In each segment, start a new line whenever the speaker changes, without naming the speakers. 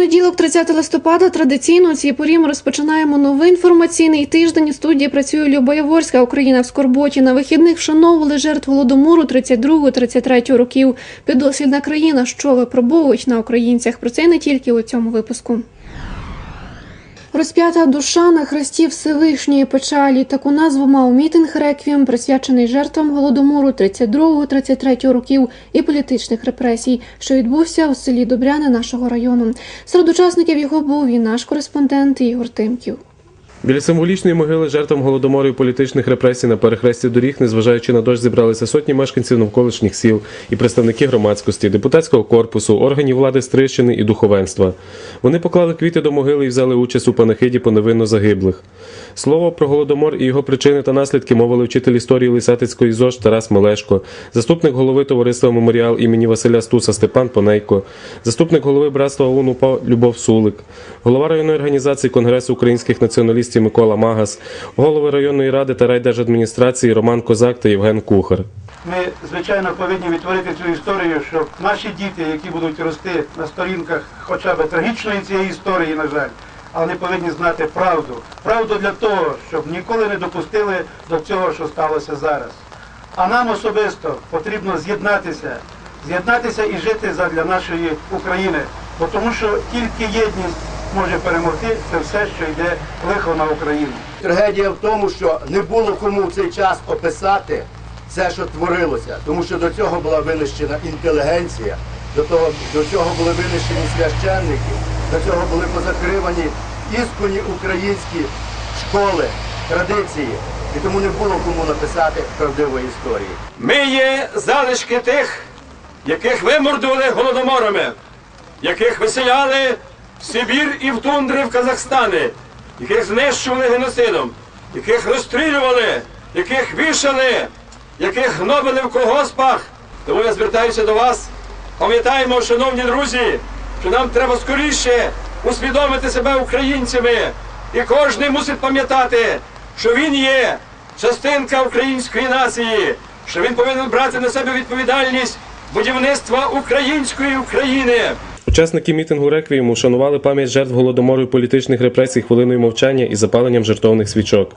понеділок, 30 листопада, традиційно у цій розпочинаємо новий інформаційний тиждень. У студії працює Люба Яворська. Україна в скорботі. На вихідних вшановували жертв голодомору 32-33 років. Підослідна країна, що випробовують на українцях. Про це не тільки у цьому випуску. Розп'ята душа на хресті Всевишньої печалі. Таку назву мав мітинг реквієм, присвячений жертвам голодомору 32-33 років і політичних репресій, що відбувся у селі Добряне нашого району. Серед учасників його був і наш кореспондент Ігор Тимків.
Біля символічної могили жертвам голодомору і політичних репресій на перехресті доріг, незважаючи на дощ, зібралися сотні мешканців навколишніх сіл і представники громадськості, депутатського корпусу, органів влади Стрищини і духовенства. Вони поклали квіти до могили і взяли участь у панахиді по невинно загиблих. Слово про голодомор і його причини та наслідки мовили вчитель історії Лисатицької ЗОЖ Тарас Мелешко, заступник голови товариства Меморіал імені Василя Стуса Степан Понейко, заступник голови братства ОУН УПА Любов Сулик, голова районної організації Конгресу українських націоналістів Микола Магас, голови районної ради та райдержадміністрації Роман Козак та Євген Кухар.
Ми, звичайно, повинні відтворити цю історію, щоб наші діти, які будуть рости на сторінках хоча б трагічної цієї історії, на жаль, але вони повинні знати правду. Правду для того, щоб ніколи не допустили до цього, що сталося зараз. А нам особисто потрібно з'єднатися, з'єднатися і жити задля нашої України, бо тому що тільки єдність може перемогти це все, що йде лихо на Україну.
Трагедія в тому, що не було кому в цей час описати все, що творилося, тому що до цього була винищена інтелігенція, до того до цього були винищені священники, до цього були позакривані ісконі українські школи, традиції. І тому не було кому написати правдивої історії.
Ми є залишки тих, яких вимордували голодоморами, яких виселяли в Сибір і в тундри в Казахстани, яких знищували геноцидом, яких розстрілювали, яких вішали, яких гнобили в колгоспах. Тому я звертаюся до вас. Пам'ятаємо, шановні друзі, що нам треба скоріше усвідомити себе українцями. І кожен мусить пам'ятати, що він є частинка української нації, що він повинен брати на себе відповідальність будівництва української України.
Учасники мітингу реквієму шанували пам'ять жертв голодомору і політичних репресій хвилиною мовчання і запаленням жертовних свічок.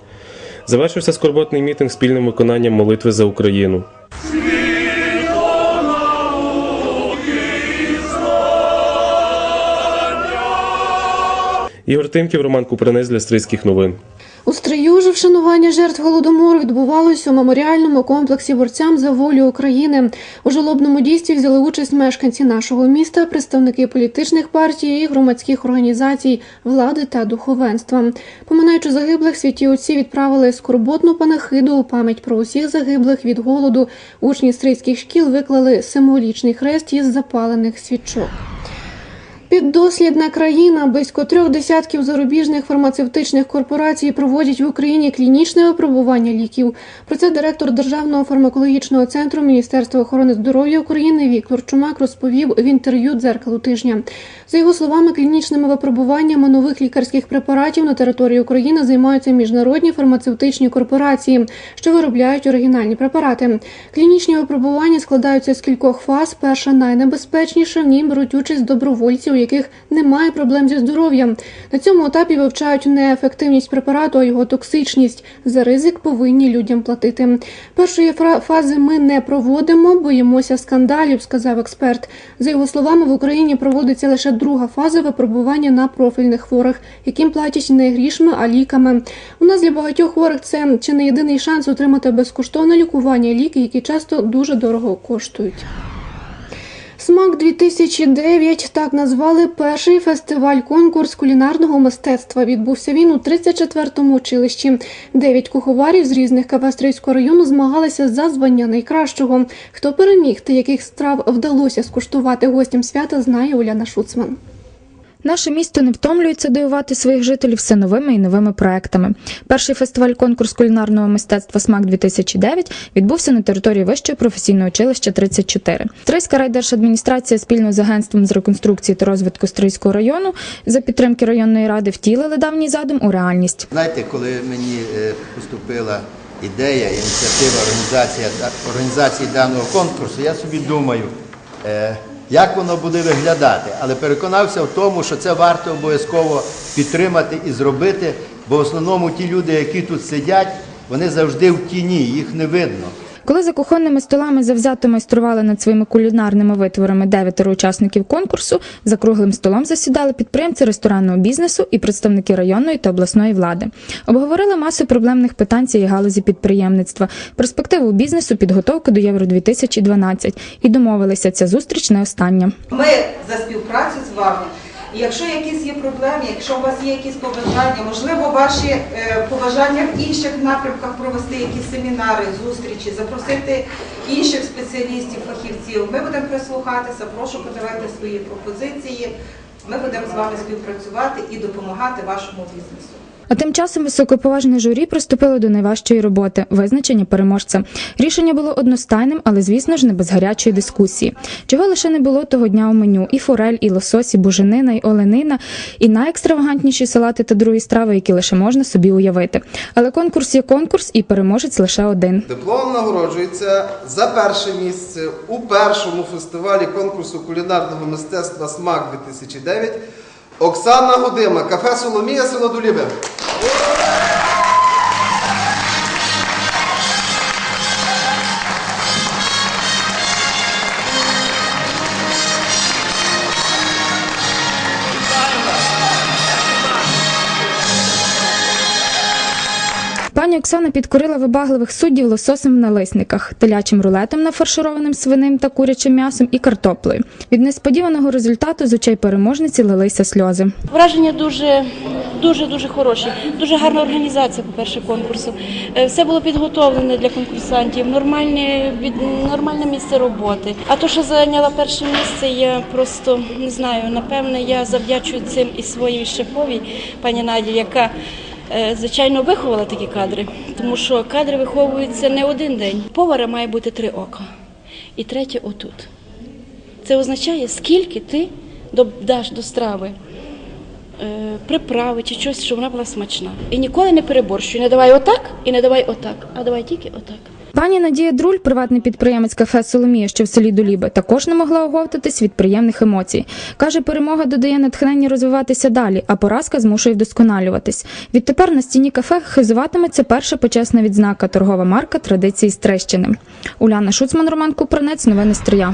Завершився скорботний мітинг спільним виконанням молитви за Україну. Ігор Тимків, Роман Купринець для Стрийських новин.
У стрию же вшанування жертв голодомору відбувалося у меморіальному комплексі борцям за волю України. У жалобному дійстві взяли участь мешканці нашого міста, представники політичних партій і громадських організацій, влади та духовенства. Поминаючи загиблих, святі отці відправили скорботну панахиду у пам'ять про усіх загиблих від голоду. Учні стрийських шкіл виклали символічний хрест із запалених свічок. Піддослідна країна близько трьох десятків зарубіжних фармацевтичних корпорацій проводять в Україні клінічне випробування ліків. Про це директор Державного фармакологічного центру Міністерства охорони здоров'я України Віктор Чумак розповів в інтерв'ю дзеркалу тижня. За його словами, клінічними випробуваннями нових лікарських препаратів на території України займаються міжнародні фармацевтичні корпорації, що виробляють оригінальні препарати. Клінічні випробування складаються з кількох фаз. Перша найнебезпечніша в ній беруть участь добровольці, у яких немає проблем зі здоров'ям. На цьому етапі вивчають не ефективність препарату, а його токсичність. За ризик повинні людям платити. Першої фази ми не проводимо, боїмося скандалів, сказав експерт. За його словами, в Україні проводиться лише друга фаза випробування на профільних хворих, яким платять не грішми, а ліками. У нас для багатьох хворих це чи не єдиний шанс отримати безкоштовне лікування, ліки, які часто дуже дорого коштують. Смак 2009 так назвали перший фестиваль-конкурс кулінарного мистецтва. Відбувся він у 34-му училищі. Дев'ять куховарів з різних кавастрійського району змагалися за звання найкращого. Хто переміг та яких страв вдалося скуштувати гостям свята, знає Уляна Шуцман.
Наше місто не втомлюється дивувати своїх жителів все новими і новими проектами. Перший фестиваль конкурс кулінарного мистецтва Смак 2009 відбувся на території вищого професійного училища 34. Стрийська райдержадміністрація спільно з агентством з реконструкції та розвитку Стрийського району за підтримки районної ради втілили давній задум у реальність.
Знаєте, коли мені е, поступила ідея, ініціатива організація, організації даного конкурсу, я собі думаю, е, як воно буде виглядати. Але переконався в тому, що це варто обов'язково підтримати і зробити, бо в основному ті люди, які тут сидять, вони завжди в тіні, їх не видно.
Коли за кухонними столами завзято майстрували над своїми кулінарними витворами дев'ятеро учасників конкурсу, за круглим столом засідали підприємці ресторанного бізнесу і представники районної та обласної влади. Обговорили масу проблемних питань цієї галузі підприємництва, перспективу бізнесу, підготовку до Євро 2012 і домовилися, ця зустріч не остання.
Ми за співпрацю з вами. І якщо якісь є проблеми, якщо у вас є якісь побажання, можливо, ваші е, побажання в інших напрямках провести якісь семінари, зустрічі, запросити інших спеціалістів, фахівців. Ми будемо прислухатися, прошу подавайте свої пропозиції. Ми будемо з вами співпрацювати і допомагати вашому бізнесу.
А тим часом високоповажне журі приступило до найважчої роботи визначення переможця. Рішення було одностайним, але звісно ж не без гарячої дискусії. Чого лише не було того дня у меню: і форель, і лосось, і буженина, і оленина, і найекстравагантніші салати та другі страви, які лише можна собі уявити. Але конкурс є конкурс, і переможець лише один.
Диплом нагороджується за перше місце у першому фестивалі конкурсу кулінарного мистецтва Смак 2009 Оксана Гудима, кафе Соломія, село Дуліве.
Оксана підкорила вибагливих суддів лососем в налисниках, телячим рулетом нафаршированим свиним та курячим м'ясом і картоплею. Від несподіваного результату з очей переможниці лилися сльози.
Враження дуже, дуже, дуже хороші. Дуже гарна організація, по-перше, конкурсу. Е, Все було підготовлене для конкурсантів, нормальне, від, нормальне місце роботи. А то, що зайняла перше місце, я просто не знаю. Напевне, я завдячую цим і своїй шефовій, пані Наді, яка. Е, Звичайно, виховала такі кадри, тому що кадри виховуються не один день. Повара має бути три ока, і третє отут. Це означає, скільки ти додаш до страви е, приправи чи щось, щоб вона була смачна. І ніколи не переборщуй. Не давай отак і не давай отак, а давай тільки отак.
Пані Надія Друль, приватний підприємець кафе Соломія, що в селі Доліби, також не могла оговтатись від приємних емоцій. Каже, перемога додає натхнення розвиватися далі, а поразка змушує вдосконалюватись. Відтепер на стіні кафе хизуватиметься перша почесна відзнака торгова марка традиції Стрещини. Уляна Шуцман, Роман Купранець, новини Стрия.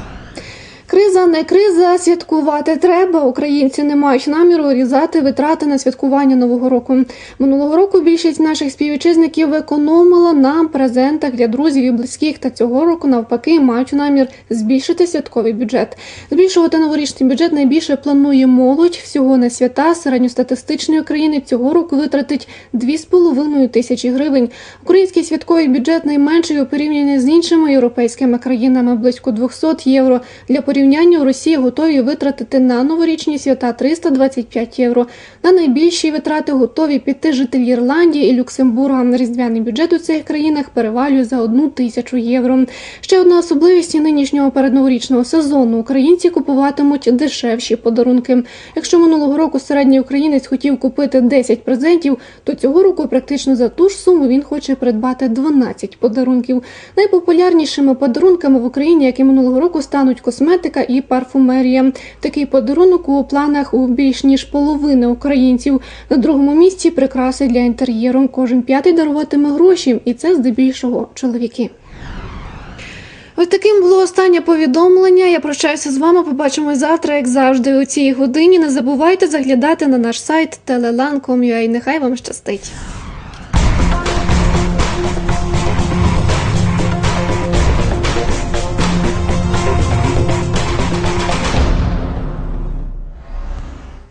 Криза не криза, святкувати треба. Українці не мають наміру різати витрати на святкування нового року. Минулого року більшість наших співвітчизників економила на презентах для друзів і близьких. Та цього року навпаки мають намір збільшити святковий бюджет. Збільшувати новорічний бюджет найбільше планує молодь. Всього на свята середньостатистичної країни цього року витратить 2,5 тисячі гривень. Український святковий бюджет найменший у порівнянні з іншими європейськими країнами близько 200 євро. Для порівняння у Росії готові витратити на новорічні свята 325 євро. На найбільші витрати готові піти жителі Ірландії і Люксембурга. Різдвяний бюджет у цих країнах перевалює за одну тисячу євро. Ще одна особливість нинішнього передноворічного сезону: українці купуватимуть дешевші подарунки. Якщо минулого року середній українець хотів купити 10 презентів, то цього року практично за ту ж суму він хоче придбати 12 подарунків. Найпопулярнішими подарунками в Україні, як і минулого року, стануть косметика і парфумерія. Такий подарунок у планах у більш ніж половини українців. На другому місці прикраси для інтер'єру. Кожен п'ятий даруватиме гроші, і це здебільшого чоловіки. Ось таким було останнє повідомлення. Я прощаюся з вами. Побачимось завтра, як завжди, у цій годині. Не забувайте заглядати на наш сайт telelan.com.ua. Нехай вам щастить.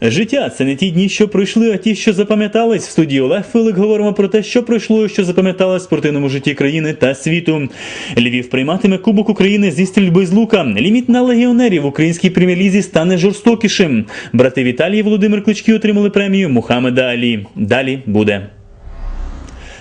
Життя це не ті дні, що пройшли, а ті, що запам'ятались. В студії Олег Филик говоримо про те, що пройшло, і що запам'яталось в спортивному житті країни та світу. Львів прийматиме Кубок України зі стрільби з лука. Ліміт на легіонерів в українській прем'єр-лізі стане жорстокішим. Брати Віталій і Володимир Клички отримали премію Мухаммеда Алі. Далі буде.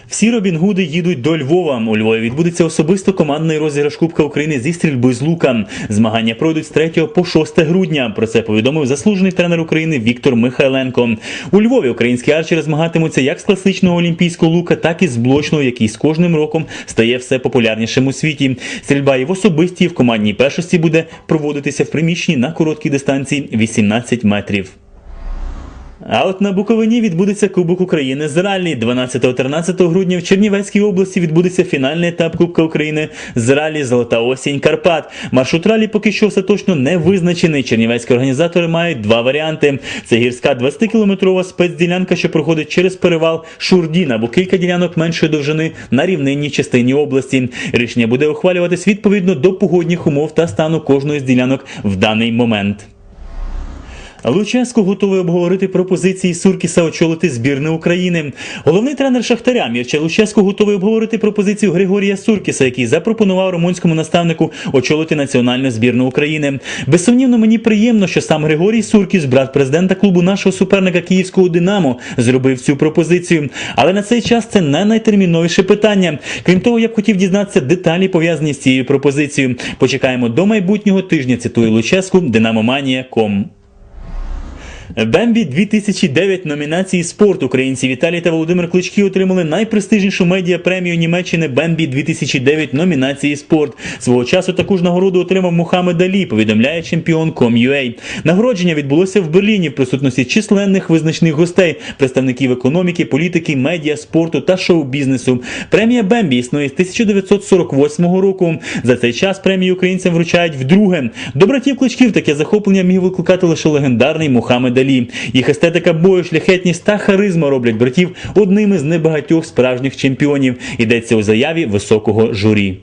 Всі Робін Гуди їдуть до Львова. У Львові відбудеться особисто командний розіграш Кубка України зі стрільби з лука. Змагання пройдуть з 3 по 6 грудня. Про це повідомив заслужений тренер України Віктор Михайленко. У Львові українські арчери змагатимуться як з класичного олімпійського лука, так і з блочного, який з кожним роком стає все популярнішим у світі. Стрільба і в особистій, і в командній першості буде проводитися в приміщенні на короткій дистанції 18 метрів. А от на Буковині відбудеться Кубок України з ралі. 12-13 грудня в Чернівецькій області відбудеться фінальний етап Кубка України з ралі Золота осінь Карпат. Маршрут ралі поки що остаточно не визначений. Чернівецькі організатори мають два варіанти: це гірська 20-кілометрова спецділянка, що проходить через перевал Шурдін, або кілька ділянок меншої довжини на рівнинній частині області. Рішення буде ухвалюватись відповідно до погодних умов та стану кожної з ділянок в даний момент. Луческо готовий обговорити пропозиції Суркіса очолити збірну України. Головний тренер Шахтаря Мірча Луческо готовий обговорити пропозицію Григорія Суркіса, який запропонував румунському наставнику очолити національну збірну України. Безсумнівно, мені приємно, що сам Григорій Суркіс, брат президента клубу нашого суперника Київського Динамо, зробив цю пропозицію. Але на цей час це не найтерміновіше питання. Крім того, я б хотів дізнатися деталі пов'язані з цією пропозицією. Почекаємо до майбутнього тижня. Цитую Луческу, Динамоманія.ком. Бембі 2009 номінації спорт. Українці Віталій та Володимир Клички отримали найпрестижнішу медіа премію Німеччини Бембі 2009 номінації спорт. Свого часу таку ж нагороду отримав Мухаммед Алі, повідомляє чемпіон Com.ua. Нагородження відбулося в Берліні в присутності численних визначних гостей, представників економіки, політики, медіа, спорту та шоу-бізнесу. Премія Бембі існує з 1948 року. За цей час премію українцям вручають вдруге. До братів Кличків таке захоплення міг викликати лише легендарний Мухаммед Алі. Їх естетика бою, шляхетність та харизма роблять братів одними з небагатьох справжніх чемпіонів. Йдеться у заяві високого журі.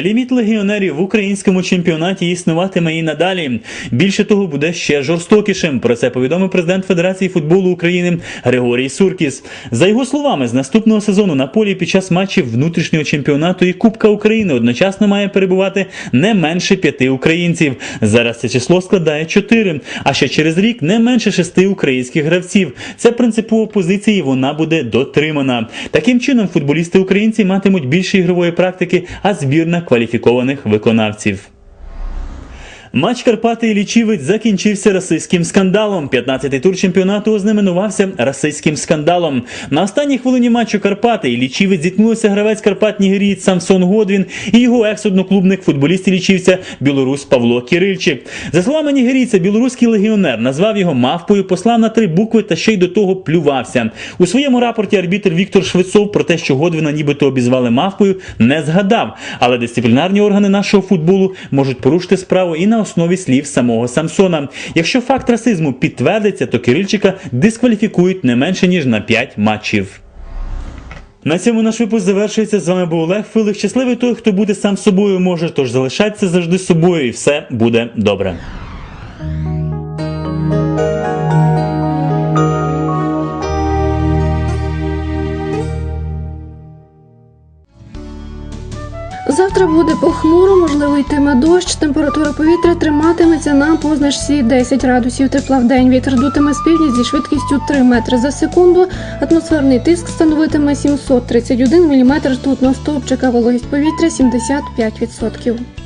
Ліміт легіонерів в українському чемпіонаті існуватиме і надалі. Більше того, буде ще жорстокішим. Про це повідомив президент Федерації футболу України Григорій Суркіс. За його словами, з наступного сезону на полі під час матчів внутрішнього чемпіонату і Кубка України одночасно має перебувати не менше п'яти українців. Зараз це число складає чотири. А ще через рік не менше шести українських гравців. Це принципова позиція, і вона буде дотримана. Таким чином, футболісти українці матимуть більше ігрової практики, а збірна кваліфікованих виконавців. Матч Карпати і Лічівець закінчився расистським скандалом. 15-й тур чемпіонату ознаменувався расистським скандалом. На останній хвилині матчу Карпати і Лічівець зіткнулися гравець Карпат Нігерієць Самсон Годвін і його екс-одноклубник футболіст Лічівця білорус Павло Кирильчик. За словами нігерійця, білоруський легіонер назвав його мавпою, послав на три букви та ще й до того плювався. У своєму рапорті арбітр Віктор Швецов про те, що Годвіна нібито обізвали мавпою, не згадав. Але дисциплінарні органи нашого футболу можуть порушити справу і на основі слів самого Самсона. Якщо факт расизму підтвердиться, то Кирильчика дискваліфікують не менше ніж на 5 матчів. На цьому наш випуск завершується. З вами був Олег Филих. Щасливий той, хто буде сам собою може, тож залишайтеся завжди собою, і все буде добре.
Буде похмуро, можливо, йтиме дощ. Температура повітря триматиметься на позначці 10 градусів тепла в день. Вітер дутиме з півдня зі швидкістю 3 метри за секунду. Атмосферний тиск становитиме 731 мм ртутного стовпчика, вологість повітря 75%.